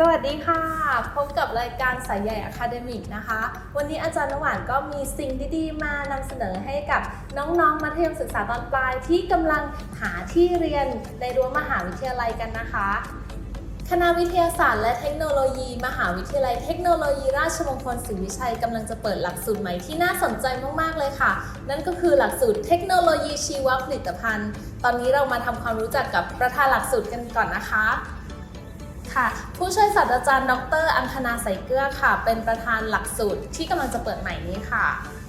สวัสดีค่ะ พบกับรายการสายใหญ่อะคาเดมิกนะคะ วันนี้อาจารย์นหวานก็มีสิ่งดีๆมานำเสนอให้กับน้องๆมัธยมศึกษาตอนปลายที่กำลังหาที่เรียนในรั้วมหาวิทยาลัยกันนะคะ คณะวิทยาศาสตร์และเทคโนโลยี มหาวิทยาลัยเทคโนโลยีราชมงคลศรีวิชัยกำลังจะเปิดหลักสูตรใหม่ที่น่าสนใจมากๆเลยค่ะ นั่นก็คือหลักสูตรเทคโนโลยีชีวผลิตภัณฑ์ ตอนนี้เรามาทำความรู้จักกับประธานหลักสูตรกันก่อนนะคะ ค่ะ ผู้ช่วยศาสตราจารย์ ดร อังคณาใสเกลือค่ะ เป็นประธานหลักสูตรที่กำลังจะเปิดใหม่นี้ค่ะ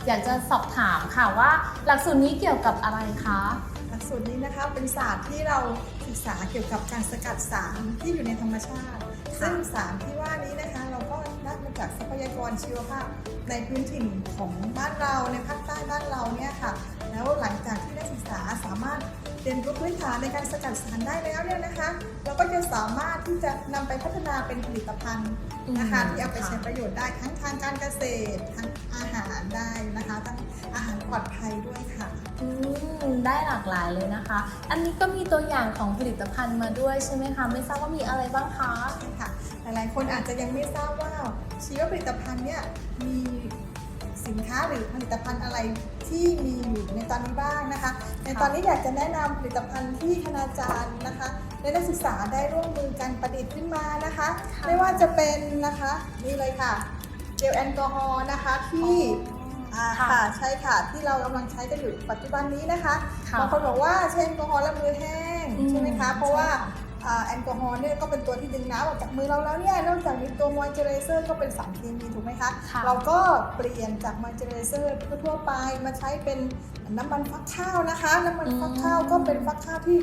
อยากจะสอบถามค่ะว่าหลักสูตรนี้เกี่ยวกับอะไรคะหลักสูตรนี้นะคะเป็นศาสตร์ที่เราศึกษาเกี่ยวกับการสกัดสารที่อยู่ในธรรมชาติซึ่งสารที่ว่านี้นะคะเราก็ได้มาจากทรัพยากรชีวภาพในพื้นถิ่นของบ้านเราในภาคใต้บ้านเราเนี่ยค่ะ แล้วหลังจากที่นักศึกษาสามารถ เรียนรู้พื้นฐานในการสกัดสารได้แล้วเนี่ยนะคะ เราก็จะสามารถที่จะนำไปพัฒนาเป็นผลิตภัณฑ์นะคะอืมที่เอาไปใช้ค่ะประโยชน์ได้ทั้งทางการเกษตรทั้งอาหารได้นะคะ ทั้งอาหารปลอดภัยด้วยค่ะอืมได้หลากหลายเลยนะคะ อันนี้ก็มีตัวอย่างของผลิตภัณฑ์มาด้วยใช่ไหมคะไม่ทราบว่ามีอะไรบ้างคะค่ะหลายๆคนอาจจะยังไม่ทราบว่าชีวผลิตภัณฑ์เนี่ยมี สินค้าหรือผลิตภัณฑ์อะไรที่มีอยู่ในตอนนี้บ้างนะคะ ในตอนนี้อยากจะแนะนำผลิตภัณฑ์ที่คณาจารย์นะคะและนักศึกษาได้ร่วมมือกันประดิษฐ์ขึ้นมานะคะค่ะไม่ว่าจะเป็นนะคะนี่เลยค่ะเจลแอลกอฮอล์นะคะที่อ่าค่ะค่ะใช่ค่ะที่เรากำลังใช้กันอยู่ปัจจุบันนี้นะคะค่ะบางคนบอกว่าใช้แอลกอฮอล์แล้วมือแห้งอืมใช่ไหมคะเพราะว่าใช่ค่ะอ่า แอลกอฮอล์เนี่ยก็เป็นตัวที่ดึงน้ำออกจากมือเราแล้วเนี่ยนอกจากมีตัวมอยเจอไรเซอร์ก็เป็นสารเคมีถูกไหมคะค่ะเราก็เปลี่ยนจากมอยเจอไรเซอร์ทั่วๆไปมาใช้เป็นน้ำมันฟักข้าวนะคะ น้ำมันฟักข้าวก็เป็นฟักข้าวที่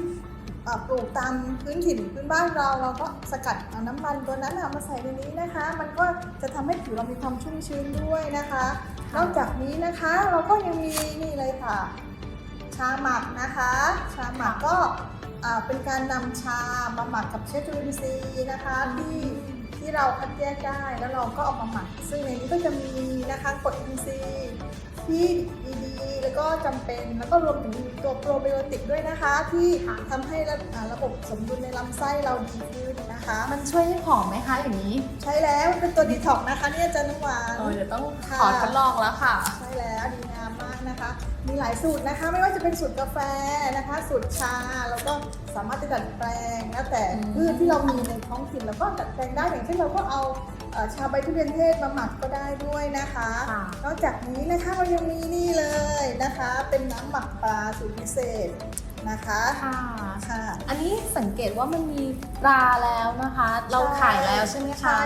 อ่าปลูกตามพื้นถิ่นพื้นบ้านเราเราก็สกัดเอาน้ำมันตัวนั้นน่ะมาใส่ในนี้นะคะ มันก็จะทำให้ผิวเรามีความชุ่มชื้นด้วยนะคะ นอกจากนี้นะคะเราก็ยังมีนี่เลยค่ะ ชาหมักนะคะ ชาหมักก็อ่า เป็นการนำชามาหมักกับเชื้อจุลินทรีย์นะคะที่ที่เราคัดแยกได้แล้วเราก็เอามาหมัก ซึ่งในนี้ก็จะมีนะคะกรดอินทรีย์ที่ดีๆ แล้วก็จำเป็นแล้วก็รวมถึงมีตัวโปรไบโอติกด้วยนะคะ ที่ค่ะทำให้ระอ่าระบบสมดุลในลำไส้เราดีขึ้นนะคะ มันช่วยให้ผอมไหมคะอย่างนี้ ใช้แล้วเป็นตัวดีท็อกนะคะเนี่ยอาจันหวานเออเดี๋ยวต้องค่ะขอทดลองแล้วค่ะ ใช่แล้วดีงามมาก นะคะ มีหลายสูตรนะคะ ไม่ว่าจะเป็นสูตรกาแฟนะคะ สูตรชาแล้วก็สามารถจะดัดแปลงแล้วแต่อืมพืชที่เรามีในท้องถิ่นแล้วก็ดัดแปลงได้อย่างเช่นเราก็เอาเอ่อชาใบทุเรียนเทศมาหมักก็ได้ด้วยนะคะค่ะนอกจากนี้นะคะเรายังมีนี่เลยนะคะ เป็นน้ำหมักปลาสูตรพิเศษนะคะค่ะค่ะ อันนี้สังเกตว่ามันมีตราแล้วนะคะ เราขายแล้วใช่ไหมคะใช่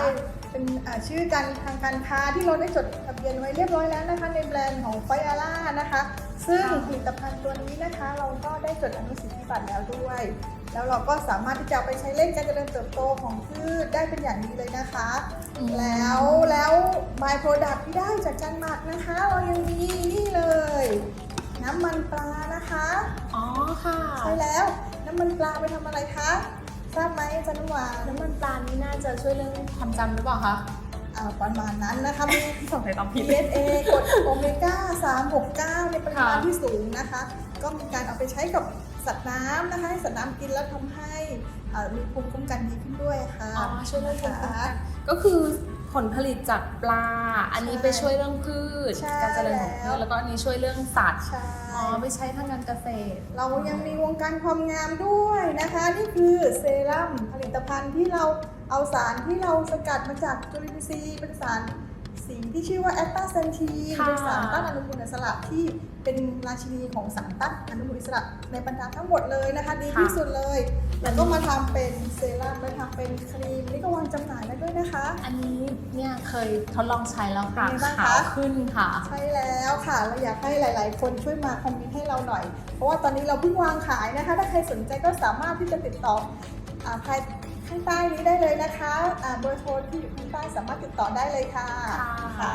เป็นอ่าชื่อการทางการค้าที่เราได้จดทะเบียนไว้เรียบร้อยแล้วนะคะ ในแบรนด์ของไฟอาร่านะคะ ซึ่งค่ะผลิตภัณฑ์ตัวนี้นะคะเราก็ได้จดอนุสิทธิบัตรแล้วด้วย แล้วเราก็สามารถที่จะเอาไปใช้เล่นการเจริญเติบโตของพืชได้เป็นอย่างดีเลยนะคะอืมแล้วแล้ว by product ที่ได้จากการหมักนะคะ เรายังมีนี่เลย น้ำมันปลานะคะอ๋อค่ะใช่แล้วน้ำมันปลาไปทำอะไรคะ ทราบไหมอาจารย์น้ำหวานน้ำมันปลานี่น่าจะช่วยเรื่องความจำหรือเปล่าคะอ่าประมาณนั้นนะคะมี สงสัยตอบผิด DHA กรดโอเมก้า 369 ในปริมาณค่ะ ที่สูงนะคะ ก็มีการเอาไปใช้กับสัตว์น้ำนะคะให้สัตว์น้ำกินแล้วทำให้อ่ามีภูมิคุ้มกันดีขึ้นด้วยค่ะอ๋อช่วยเรื่องภูมิคุ้มนะกัคะนก็คือผลผลิตจากปลา อันนี้ใช่ไปช่วยเรื่องพืชใช่การเจริญของพืชแล้วแล้วก็อันนี้ช่วยเรื่องสัตว์ ใช่อ๋อไปใช้ทางการเกษตร เรายังมีวงการความงามด้วยนะคะนี่ คือเซรั่มผลิตภัณฑ์ที่เราเอาสารที่เราสกัดมาจากจุลินทรีย์เป็นสารสีที่ชื่อว่าแอตตาเซนทีนค่ะ เป็นสารต้านอนุมูลอิสระที่เป็นราชินีของสารต้านอนุมูลอิสระในบรรดาทั้งหมดเลยนะคะ ดีที่สุดเลย แล้วก็มาทำเป็น เซรั่มมาทำเป็นครีม นี่ก็วางจำหน่ายได้ด้วยนะคะ อันนี้เนี่ยเคยทดลองใช้แล้วค่ะเป็นไงบ้างคะ ขาวขึ้นค่ะ ใช่แล้วค่ะ เราอยากให้หลาย ๆ คนช่วยมาคอมเมนต์ให้เราหน่อย เพราะว่าตอนนี้เราเพิ่งวางขายนะคะ ถ้าใครสนใจก็สามารถที่จะติดต่ออ่าใครข้างใต้นี้ได้เลยนะคะอ่าเบอร์โทรที่อยู่ข้างใต้สามารถติดต่อได้เลยค่ะค่ะ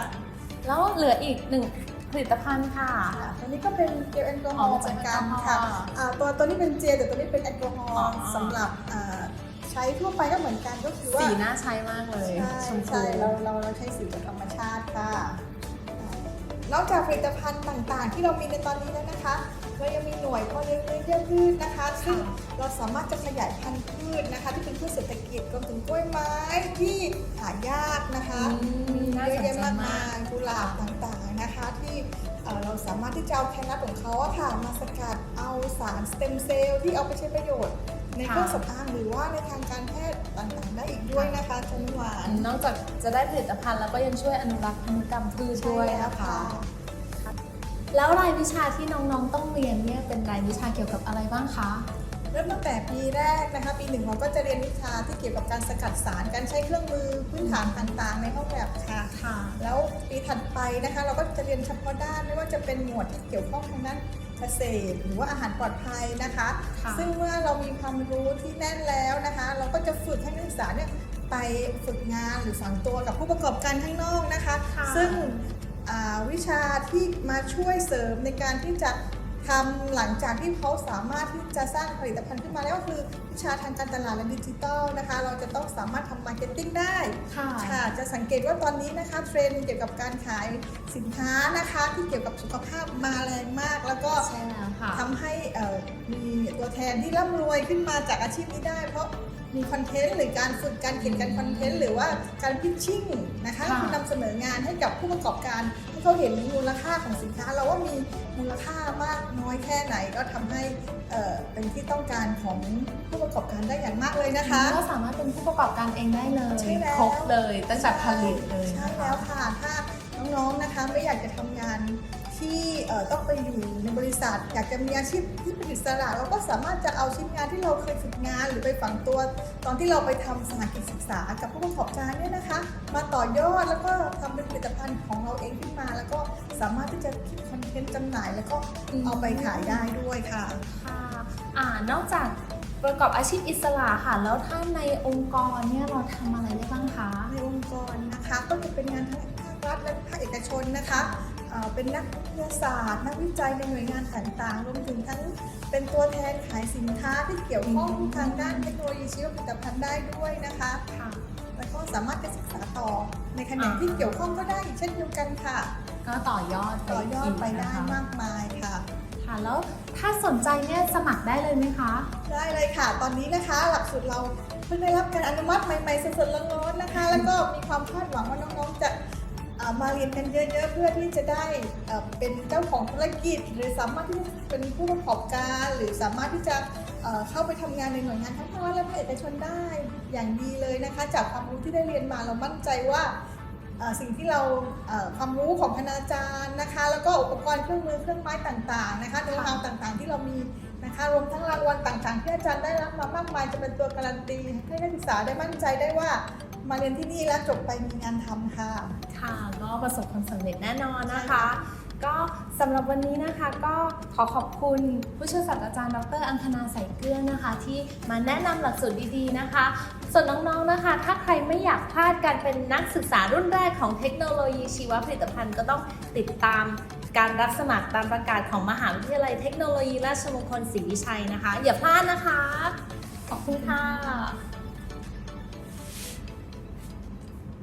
แล้วเหลืออีกหนึ่งผลิตภัณฑ์ค่ะ ค่ะตัวนี้ก็เป็นเจลแอลกอฮออ๋ล์อเหมือนกันเจลแอลกอฮอล์ค่ะอ่าตัวตัวนี้เป็นเจลแต่ตัวนี้เป็นแอลกอฮออ๋อล์สำหรับอ่าใช้ทั่วไปก็เหมือนกันก็คือว่าสีน่าใช้มากเลย ใช่ชมพูใช่เราเราเราใช้สีจากธรรมชาติค่ะอ่านอกจากผลิตภัณฑ์ต่างๆ ที่เรามีในตอนนี้แล้วนะคะ เรายังมีหน่วยเพาะเลี้ยงเลี้ยงเยื่อพืชนะคะ ซึ่งเราสามารถจะขยายพันธุ์พืชนะคะ ที่เป็นพืชเศรษฐกิจรวมถึงกล้วยไม้ที่หายากนะคะอืมมีน่าเยสอะนแยะใจมากมามากยกุหลาบต่างๆนะคะ ที่เอ่อเราสามารถที่จะเอาแคนัทของเขาอะค่ะมาสกัดเอาสารสเต็มเซลล์ที่เอาไปใช้ประโยชน์ ในเครื่องสำอางหรือว่าในทางการแพทย์ต่างๆได้อีกด้วยนะคะจันหวาน นอกจากจะได้ผลิตภัณฑ์แล้วก็ยังช่วยอนุรักษ์พันธุกรรมพืชด้วยใช่แล้วนะคะค่ะแล้วรายวิชาที่น้องๆต้องเรียนเนี่ยเป็นรายวิชาเกี่ยวกับอะไรบ้างคะ เริ่มตั้งแต่ปีแรกนะคะ ปีหนึ่งเราก็จะเรียนวิชาที่เกี่ยวกับการสกัดสารการใช้เครื่องมือพื้นฐานต่างๆ ในห้องแบบค่ะค่ะ แล้วปีถัดไปนะคะ เราก็จะเรียนเฉพาะด้านไม่ว่าจะเป็นหมวดที่เกี่ยวข้องทางด้าน เกษตร หรือว่าอาหารปลอดภัยนะคะค่ะซึ่งเมื่อเรามีความรู้ที่แน่นแล้วนะคะ เราก็จะฝึกให้นักศึกษาเนี่ยไปฝึกงานหรือฝังตัวกับผู้ประกอบการข้างนอกนะคะค่ะซึ่งอ่าวิชาที่มาช่วยเสริมในการที่จะ ทำหลังจากที่เขาสามารถที่จะสร้างผลิตภัณฑ์ขึ้นมาแล้วก็คือวิชาทางการตลาดและดิจิทัลนะคะ เราจะต้องสามารถทำมาร์เก็ตติ้งได้ค่ะค่ะจะสังเกตว่าตอนนี้นะคะเทรนด์เกี่ยวกับการขายสินค้านะคะ ที่เกี่ยวกับสุขภาพมาแรงมาก แล้วก็ใช่แล้วค่ะทำให้เอ่อมีตัวแทนที่ร่ำรวยขึ้นมาจากอาชีพนี้ได้ เพราะมีคอนเทนต์หรือการฝึกการเขียนการคอนเทนต์หรือว่าการพิชชิ่งนะคะค่ะคือนำเสนองานให้กับผู้ประกอบการให้ เขาเห็นมูลค่าของสินค้าเราว่ามีมูลค่ามากน้อยแค่ไหนก็ทำให้เอ่อเป็นที่ต้องการของผู้ประกอบการได้อย่างมากเลยนะคะก็สามารถเป็นผู้ประกอบการเองได้เลยใช่แล้วครบเลยตั้งแต่ผลิตเลยใช่นะคะแล้วค่ะถ้าน้องๆนะคะไม่อยากจะทำงาน ที่เอ่อต้องไปอยู่ในบริษัท อยากจะมีอาชีพที่เป็นอิสระเราก็สามารถจะเอาชิ้นงานที่เราเคยฝึกงาน หรือไปฝังตัวตอนที่เราไปทำสถานกิจศึกษากับผู้ประกอบการเนี่ยนะคะ มาต่อยอดแล้วก็ทำเป็นผลิตภัณฑ์ของเราเองขึ้นมา แล้วก็สามารถที่จะคิดคอนเทนต์จำหน่ายแล้วก็เอาไปขายได้ด้วยค่ะค่ะอ่านอกจากประกอบอาชีพอิสระค่ะ แล้วถ้าในองค์กรเนี่ยเราทำอะไรได้บ้างคะในองค์กรนะคะก็จะเป็นงานทั้งภาครัฐและภาคเอกชนนะคะ เอ่อเป็นนักวิทยาศาสตร์ นักวิจัยในหน่วยงานต่างๆ รวมถึงทั้งเป็นตัวแทนขายสินค้าที่เกี่ยวข้องอืมทางด้านเทคโนโลยีชีวผลิตภัณฑ์ได้ด้วยนะคะค่ะแล้วก็สามารถจะศึกษาต่อในแขนงอ่าที่เกี่ยวข้องก็ได้อีกเช่นเดียวกันค่ะ ก็ต่อยอดต่อยอดไปได้นะคะมากมายค่ะค่ะแล้วถ้าสนใจเนี่ยสมัครได้เลยไหมคะ ได้เลยค่ะ ตอนนี้นะคะหลักสูตรเราเพิ่งได้รับการอนุมัติใหม่ๆสดๆร้อนๆนะคะ แล้วก็มีความคาดหวังว่าน้องๆจะเอ่อ มาเรียนกันเยอะๆ เพื่อที่จะได้เป็นเจ้าของธุรกิจ หรือสามารถที่จะเป็นผู้ประกอบการ หรือสามารถที่จะเข้าไปทำงานในหน่วยงานทั้งภาครัฐและภาคเอกชนได้อย่างดีเลยนะคะ จากความรู้ที่ได้เรียนมาเรามั่นใจว่าสิ่งที่เราความรู้ของคณาจารย์นะคะ แล้วก็อุปกรณ์เครื่องมือเครื่องไม้ต่างๆนะคะโน้ตฮาวต่างๆ ที่เรามีนะคะรวมทั้งรางวัลต่างๆ ที่อาจารย์ได้รับมามากมายจะเป็นตัวการันตีให้นักศึกษาได้มั่นใจได้ว่า มาเรียนที่นี่แล้วจบไปมีงานทำค่ะ ค่ะก็ประสบความสำเร็จแน่นอนนะคะ ก็สำหรับวันนี้นะคะก็ขอขอบคุณผู้ช่วยศาสตราจารย์ดรอังคณาใสเกลือนะคะ ที่มาแนะนำหลักสูตรดีๆนะคะ ส่วนน้องๆนะคะ ถ้าใครไม่อยากพลาดการเป็นนักศึกษารุ่นแรกของเทคโนโลยีชีวผลิตภัณฑ์ก็ต้องติดตามการรับสมัครตามประกาศของมหาวิทยาลัยเทคโนโลยีราชมงคลศรีวิชัยนะคะ อย่าพลาดนะคะ ขอบคุณค่ะ